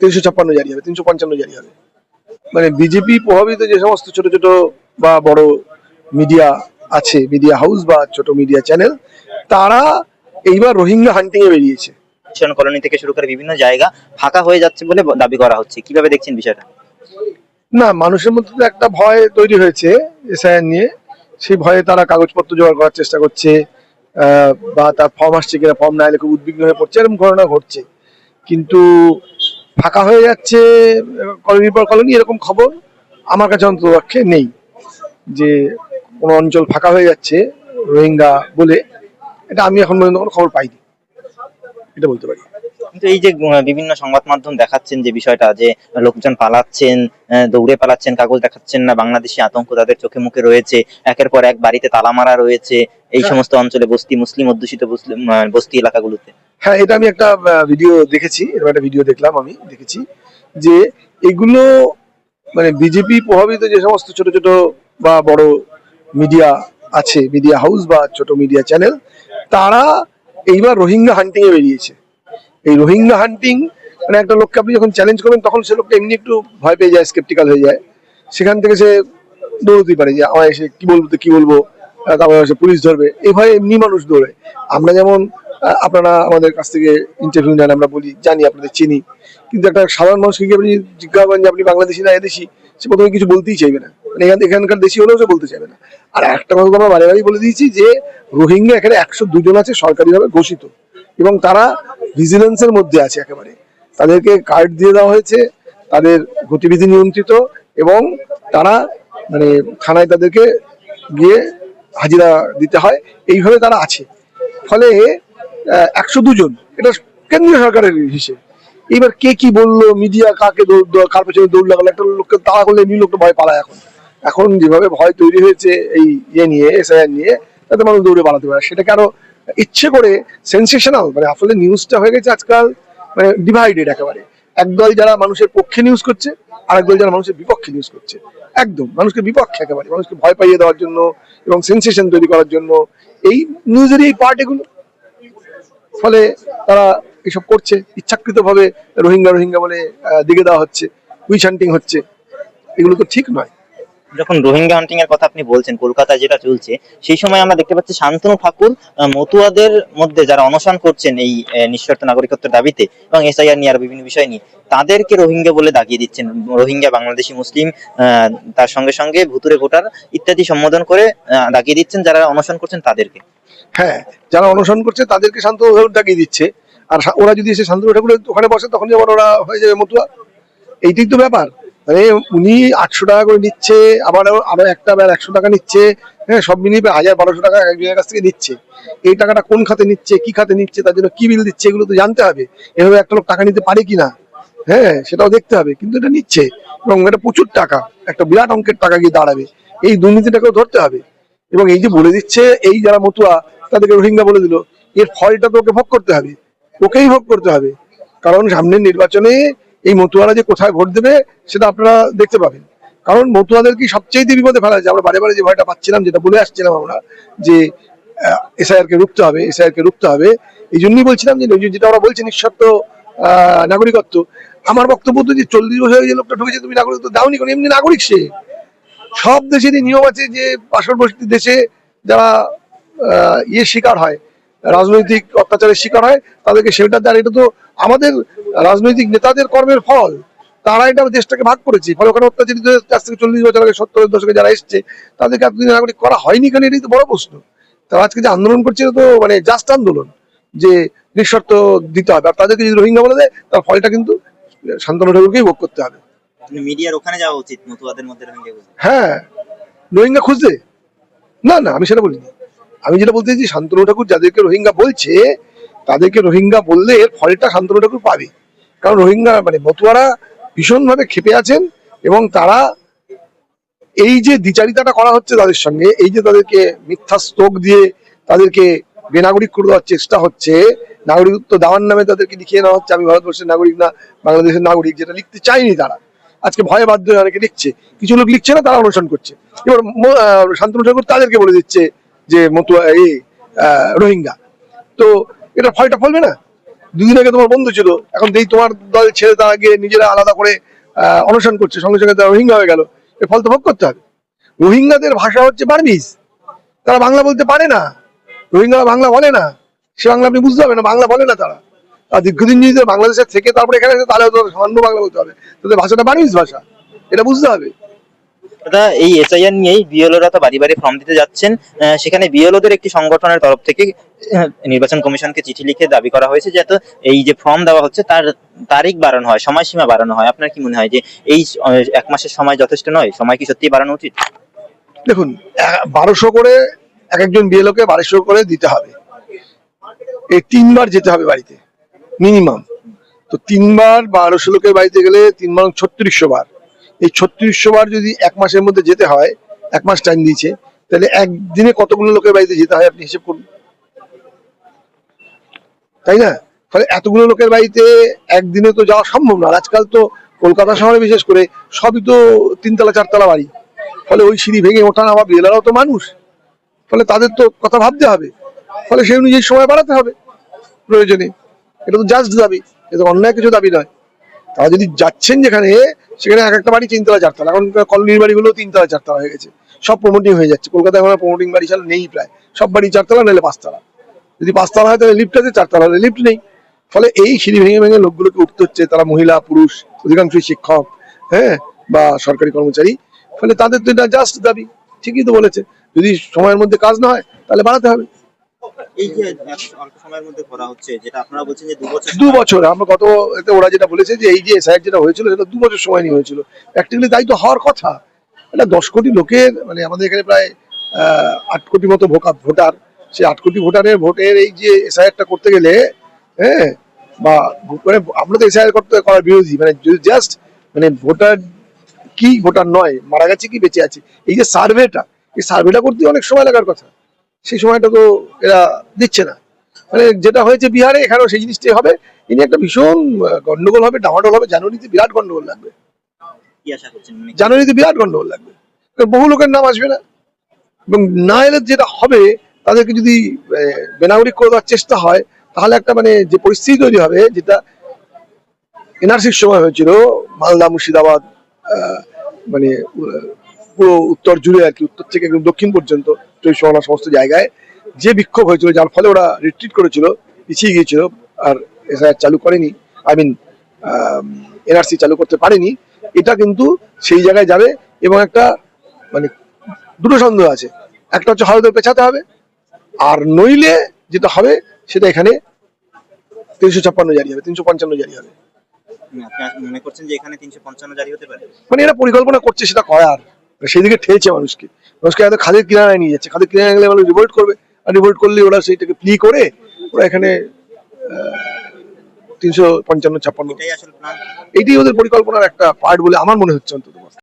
তিনশো ছাপ্পান্ন জারি হবে তিনশো পঞ্চান্ন জারি হবে। মানে বিজেপি প্রভাবিত যে সমস্ত ছোট ছোট বা বড় মিডিয়া আছে মিডিয়া হাউস বা ছোট মিডিয়া চ্যানেল তারা এইবার রোহিঙ্গা হান্টিং এ বেরিয়েছে। মিশন কলোনি থেকে শুরু করে বিভিন্ন জায়গা ফাঁকা হয়ে যাচ্ছে বলে দাবি করা হচ্ছে। কীভাবে দেখছেন বিষয়টা? না মানুষের মধ্যে তো একটা ভয় তৈরি হয়েছে এসআইআর নিয়ে। সেই ভয়ে তারা কাগজপত্র জোগাড় করার চেষ্টা করছে বা তার ফর্ম আসছে কিনা ফর্ম না এলে খুব উদ্বিগ্ন হয়ে পড়ছে এরকম ঘটনা ঘটছে। কিন্তু ফাঁকা হয়ে যাচ্ছে কলোনির পর কলোনি এরকম খবর আমার কাছে অন্তপক্ষে নেই যে কোনো অঞ্চল ফাঁকা হয়ে যাচ্ছে রোহিঙ্গা বলে। এটা আমি এখন পর্যন্ত কোনো খবর পাইনি। এটা বলতে পারি। কিন্তু এই যে বিভিন্ন সংবাদ মাধ্যম দেখাচ্ছেন যে বিষয়টা যে লোকজন পালাচ্ছেন দৌড়ে পালাচ্ছেন কাগজ দেখাচ্ছেন না বাংলাদেশি আতঙ্ক তাদের চোখে মুখে রয়েছে একের পর এক বাড়িতে তালা মারা রয়েছে এই হ্যাঁ। সমস্ত অঞ্চলে বস্তি মুসলিম অধ্যুষিত বস্তি এলাকাগুলোতে। হ্যাঁ এটা আমি একটা ভিডিও দেখেছি, এরকম একটা ভিডিও দেখলাম আমি, দেখেছি, যে এগুলো মানে বিজেপি প্রভাবিত যে সমস্ত ছোট ছোট বা বড় মিডিয়া আছে মিডিয়া হাউস বা ছোট মিডিয়া চ্যানেল তারা এইবার রোহিঙ্গা হান্টিং এ বেরিয়েছে। এই রোহিঙ্গা হান্টিং মানে একটা লোককে আপনি যখন চ্যালেঞ্জ করবেন, তখন সে লোকটা এমনি একটু ভয় পেয়ে যায় স্কেপটিক্যাল হয়ে যায়। সেখান থেকে সে দৌড়তেই পারে যে আমার এসে কি বলব তো কি বলব? তারপরে পুলিশ ধরবে। এই ভয়ে এমনি মানুষ দৌড়ে আমরা যেমন আপনারা আমাদের কাছ থেকে ইন্টারভিউ নেন, আমরা বলি, জানি, আপনাদের চিনি। কিন্তু একটা সাধারণ মানুষকে গিয়ে আপনি জিজ্ঞাসা করেন যে আপনি বাংলাদেশি না এদেশি? সে প্রথমে কিছু বলতেই চাইবে না। মানে এখান এখানকার দেশি হলেও সে বলতে চাইবে না। আর একটা কথা আমরা বারে বলে দিয়েছি যে, রোহিঙ্গা এখানে একশো দুজন আছে সরকারিভাবে ঘোষিত। এবং তারা ভিজিলেন্সের মধ্যে আছে একেবারে। তাদেরকে কার্ড দিয়ে দেওয়া হয়েছে, তাদের গতিবিধি নিয়ন্ত্রিত, এবং তারা মানে থানায় তাদেরকে গিয়ে হাজিরা দিতে হয়। এইভাবে তারা আছে। ফলে একশো দুজন। এটা কেন্দ্রীয় সরকারের হিসেবে। এবার কে কি বলল, মিডিয়া কাকে কার পেছনে দৌড় লাগালো, একটা লোককে তাড়া করলে এমনি লোকটা ভয় পালায় এখন। এখন যেভাবে ভয় তৈরি হয়েছে এই ইয়ে নিয়ে এসআইআর নিয়ে, তাতে মানুষ দৌড়ে পালাতে পারে। সেটাকে আরও ইচ্ছে করে সেন্সেশনাল মানে আসলে নিউজটা হয়ে গেছে আজকাল মানে ডিভাইডেড একেবারে। একদল যারা মানুষের পক্ষে নিউজ করছে, আরেকদল যারা মানুষের বিপক্ষে নিউজ করছে। একদম, মানুষকে বিপক্ষে একেবারে। মানুষকে ভয় পাইয়ে দেওয়ার জন্য এবং সেন্সেশন তৈরি করার জন্য। এই নিউজেরই এই পার্ট এগুলো ফলে তারা এসব করছে। ইচ্ছাকৃতভাবে রোহিঙ্গা রোহিঙ্গা বলে দিকে দেওয়া হচ্ছে উইচ হান্টিং হচ্ছে। এগুলো তো ঠিক নয়। যখন রোহিঙ্গা হান্টিং এর কথা আপনি বলছেন, কলকাতায় যেটা চলছে, সেই সময় আমরা দেখতে পাচ্ছি শান্তনু ঠাকুর মতুয়াদের মধ্যে যারা অনশন করছেন এই নিঃশর্ত নাগরিকত্বের দাবিতে এবং এসআইআর নিয়ে আর বিভিন্ন বিষয় নিয়ে, তাদেরকে রোহিঙ্গা বলে দাগিয়ে দিচ্ছেন রোহিঙ্গা, বাংলাদেশি, মুসলিম তার সঙ্গে সঙ্গে ভুতুরে ভোটার ইত্যাদি সম্বোধন করে দাগিয়ে দিচ্ছেন যারা অনশন করছেন তাদেরকে। হ্যাঁ যারা অনশন করছে তাদেরকে শান্ত ডাকিয়ে দিচ্ছে। আর ওরা যদি এসে শান্তনু ঠাকুরের ওখানে বসে, তখন যেমন ওরা হয়ে যাবে মতুয়া? এইটাই তো ব্যাপার। মানে উনি আটশো টাকা করে নিচ্ছে, আবার আরও একটা বার একশো টাকা নিচ্ছে হ্যাঁ সব মিলিয়ে হাজার বারোশো টাকা একজনের কাছ থেকে নিচ্ছে। এই টাকাটা কোন খাতে নিচ্ছে, কি খাতে নিচ্ছে, তার জন্য কি বিল দিচ্ছে, এগুলো তো জানতে হবে। এভাবে একটা লোক টাকা নিতে পারে কিনা? হ্যাঁ সেটাও দেখতে হবে, কিন্তু এটা নিচ্ছে। এবং এটা প্রচুর টাকা, একটা বিরাট অঙ্কের টাকা গিয়ে দাঁড়াবে। এই দুর্নীতিটাকেও ধরতে হবে। এবং এই যে বলে দিচ্ছে, এই যারা মতুয়া, তাদেরকে রোহিঙ্গা বলে দিল, এর ফলটা তো ওকে ভোগ করতে হবে। ওকেই ভোগ করতে হবে। কারণ সামনের নির্বাচনে এই মতুয়ারা যে কোথায় ভোট দেবে সেটা আপনারা দেখতে পাবেন। কারণ মতুয়াদের কি সবচেয়ে বিপদে ফেলা যায়? আমরা বারে বারে যে ভয়টা পাচ্ছিলাম, যেটা বলে আসছিলাম আমরা, যে এসআইআর কে রুখতে হবে এসআইআর কে রুখতে হবে। এই জন্যই বলছিলাম যে যেটা ওরা বলছে নিঃশর্ত নাগরিকত্ব। আমার বক্তব্য তো যে চল্লিশ বছর যে লোকটা ঢুকেছে, তুমি নাগরিকত্ব দাওনি কোনো? এমনি নাগরিক সে। সব দেশেরই নিয়ম আছে যে পার্শ্ববর্তী দেশে যারা ইয়ে শিকার হয় রাজনৈতিক অত্যাচারের শিকার হয় তাদেরকে সেটা দেয়। এটা তো আমাদের রাজনৈতিক নেতাদের কর্মের ফল। তারা এটা দেশটাকে ভাগ করেছে। ফলে ওখানে অত্যাচারিত আজ থেকে চল্লিশ বছর আগে সত্তরের দশকে যারা এসছে তাদেরকে এতদিন নাগরিক করা হয়নি কেন? এটাই তো বড় প্রশ্ন। তারা আজকে যে আন্দোলন করছে তো মানে জাস্ট আন্দোলন যে নিঃশর্ত দিতে হবে। আর তাদেরকে যদি রোহিঙ্গা বলে দেয় তার ফলটা কিন্তু শান্তনু ঠাকুরকেই ভোগ করতে হবে। মিডিয়ার ওখানে যাওয়া উচিত মতুয়াদের মধ্যে রোহিঙ্গা হ্যাঁ। রোহিঙ্গা খুঁজতে? না না আমি সেটা বলিনি। আমি যেটা বলতে চাইছি, শান্তনু ঠাকুর যাদেরকে রোহিঙ্গা বলছে, তাদেরকে রোহিঙ্গা বললে এর ফলটা শান্তনু ঠাকুর পাবে। কারণ রোহিঙ্গা মানে মতুয়ারা ভীষণভাবে ক্ষেপে আছেন এবং তারা এই যে দ্বিচারিতাটা করা হচ্ছে তাদের সঙ্গে, এই যে তাদেরকে মিথ্যা স্তোক দিয়ে তাদেরকে বেনাগরিক করে দেওয়ার চেষ্টা হচ্ছে নাগরিকত্ব দেওয়ার নামে তাদেরকে লিখিয়ে নেওয়া হচ্ছে, আমি ভারতবর্ষের নাগরিক না, বাংলাদেশের নাগরিক, যেটা লিখতে চাইনি তারা। আজকে ভয়ে বাধ্য হয়ে অনেকে লিখছে, কিছু লোক লিখছে না, তারা অনুসরণ করছে। এবার শান্তনু ঠাকুর তাদেরকে বলে দিচ্ছে যে মতুয়া এই রোহিঙ্গা। তো এটা ফলটা ফলবে না? দুদিন আগে তোমার বন্ধু ছিল, এখন এই তোমার দল ছেড়ে তারা গিয়ে নিজেরা আলাদা করে অনশন করছে, সঙ্গে সঙ্গে তারা রোহিঙ্গা হয়ে গেল। এর ফল তো ভোগ করতে হবে। রোহিঙ্গাদের ভাষা হচ্ছে বার্মিজ তারা বাংলা বলতে পারে না। রোহিঙ্গা বাংলা বলে না। সে বাংলা আপনি বুঝতে পারবেন না, বাংলা বলে না তারা। আর দীর্ঘদিন যদি তারা বাংলাদেশে থেকে তারপরে এখানে তাহলে সামান্য বাংলা বলতে হবে। তাদের ভাষাটা বার্মিজ ভাষা। এটা বুঝতে হবে। দাদা, এই এসআইআর নিয়েই বিএলওরা তো বাড়ি বাড়ি ফর্ম দিতে যাচ্ছেন। সেখানে বিএলওদের একটি সংগঠনের তরফ থেকে নির্বাচন কমিশনকে চিঠি লিখে দাবি করা হয়েছে যাতে এই যে ফর্ম দেওয়া হচ্ছে, তার তারিখ বাড়ানো হয়, সময়সীমা বাড়ানো হয়। আপনার কি মনে হয় যে এই এক মাসের সময় যথেষ্ট নয়? সময় কি সত্যি বাড়ানো উচিত? দেখুন বারোশো করে এক একজন বিএলওকে বারোশো করে দিতে হবে। এই তিনবার যেতে হবে বাড়িতে মিনিমাম তো তিনবার বারোশো লোকের বাড়িতে গেলে তিন বার ছত্রিশশো বার। এই ছত্রিশশো বার যদি এক মাসের মধ্যে যেতে হয়, এক মাস টাইম দিয়েছে, তাহলে একদিনে কতগুলো লোকের বাড়িতে যেতে হয় আপনি হিসেব করুন। তাই না? ফলে এতগুলো লোকের বাড়িতে একদিনে তো যাওয়া সম্ভব না। আজকাল তো কলকাতা শহরে বিশেষ করে সবই তো তিনতলা, চারতলা বাড়ি। ফলে ওই সিঁড়ি ভেঙে ওঠা নামা বিয়েলারাও তো মানুষ। ফলে তাদের তো কথা ভাবতে হবে। ফলে সেই অনুযায়ী সময় বাড়াতে হবে প্রয়োজনে। এটা তো জাস্ট দাবি। এটা অন্যায় কিছু দাবি নয়। তারা যদি যাচ্ছেন যেখানে, সেখানে এক একটা বাড়ি তিনতলা চারতলা এখন কলোনির বাড়িগুলো তিনতলা চারতলা হয়ে গেছে। সব প্রমোটিং হয়ে যাচ্ছে। কলকাতায় এখন প্রমোটিং বাড়ি ছাড়া নেই প্রায়। সব বাড়ি চারতলা নাহলে পাঁচতলা যদি পাঁচতলা হয়, তাহলে লিফট আছে চারতলা হলে লিফ্ট নেই। ফলে এই সিঁড়ি ভেঙে ভেঙে লোকগুলোকে উঠতে হচ্ছে। তারা মহিলা, পুরুষ, অধিকাংশই শিক্ষক হ্যাঁ বা সরকারি কর্মচারী। ফলে তাদের তো এটা জাস্ট দাবি। ঠিকই তো বলেছে। যদি সময়ের মধ্যে কাজ না হয়, তাহলে বাড়াতে হবে। এই যে অল্প সময়ের মধ্যে করা হচ্ছে যেটা আপনারা বলছেন যে দু বছর দু বছর আমরা গত এতে ওরা যেটা বলেছে যে এই যে এসআইআর যেটা হয়েছিল সেটা দু বছর সময় নিয়ে হয়েছিল। প্র্যাকটিক্যালি তো হওয়ার কথা। এটা দশ কোটি লোকের মানে আমাদের এখানে প্রায় আট কোটি মতো ভোটার। সেই আট কোটি ভোটারের ভোটের এই যে এসআইআরটা করতে গেলে হ্যাঁ বা মানে আমরা তো এসআইআর করতে করার বিরোধী মানে জাস্ট মানে ভোটার কি ভোটার নয় মারা গেছে কি বেঁচে আছে এই যে সার্ভেটা এই সার্ভেটা করতে অনেক সময় লাগার কথা। সেই সময়টা তো এরা দিচ্ছে না। মানে যেটা হয়েছে বিহারে এখানেও সেই জিনিসটাই হবে। ইনি একটা ভীষণ গন্ডগোল হবে ডামাডোল হবে। জানুয়ারিতে বিরাট গন্ডগোল লাগবে। জানুয়ারিতে বিরাট গন্ডগোল লাগবে। বহু লোকের নাম আসবে না। এবং না এলে যেটা হবে তাদেরকে যদি বেনাগরিক করে দেওয়ার চেষ্টা হয় তাহলে একটা মানে যে পরিস্থিতি তৈরি হবে যেটা এনআরসির সময় হয়েছিল মালদা মুর্শিদাবাদ মানে পুরো উত্তর জুড়ে আর কি উত্তর থেকে একদম দক্ষিণ পর্যন্ত চৈশমানা সমস্ত জায়গায় যে বিক্ষোভ হয়েছিল যার ফলে ওরা রিট্রিট করেছিল পিছিয়ে গিয়েছিল আর এসআইআর চালু করেনি আই মিন এনআরসি চালু করতে পারেনি এটা কিন্তু সেই জায়গায় যাবে এবং একটা মানে দুটো সন্দেহ আছে। একটা হচ্ছে হয়তো পেছাতে হবে আর নইলে যেটা হবে সেটা এখানে তিনশো ছাপ্পান্ন জারি হবে তিনশো পঞ্চান্ন জারি হবে। মনে করছেন যে এখানে তিনশো পঞ্চান্ন জারি হতে পারে? মানে এরা পরিকল্পনা করছে সেটা করার। সেদিকে ঠেয়েছে মানুষকে। মানুষকে এত খাদের কিনারায় নিয়ে যাচ্ছে। খাদের কিনারায় গেলে মানুষ রিভোল্ট করবে। আর রিভোল্ট করলে ওরা সেইটাকে প্লি করে ওরা এখানে তিনশো পঞ্চান্ন ছাপ্পান্ন এটাই ওদের পরিকল্পনার একটা পার্ট বলে আমার মনে হচ্ছে অন্তত।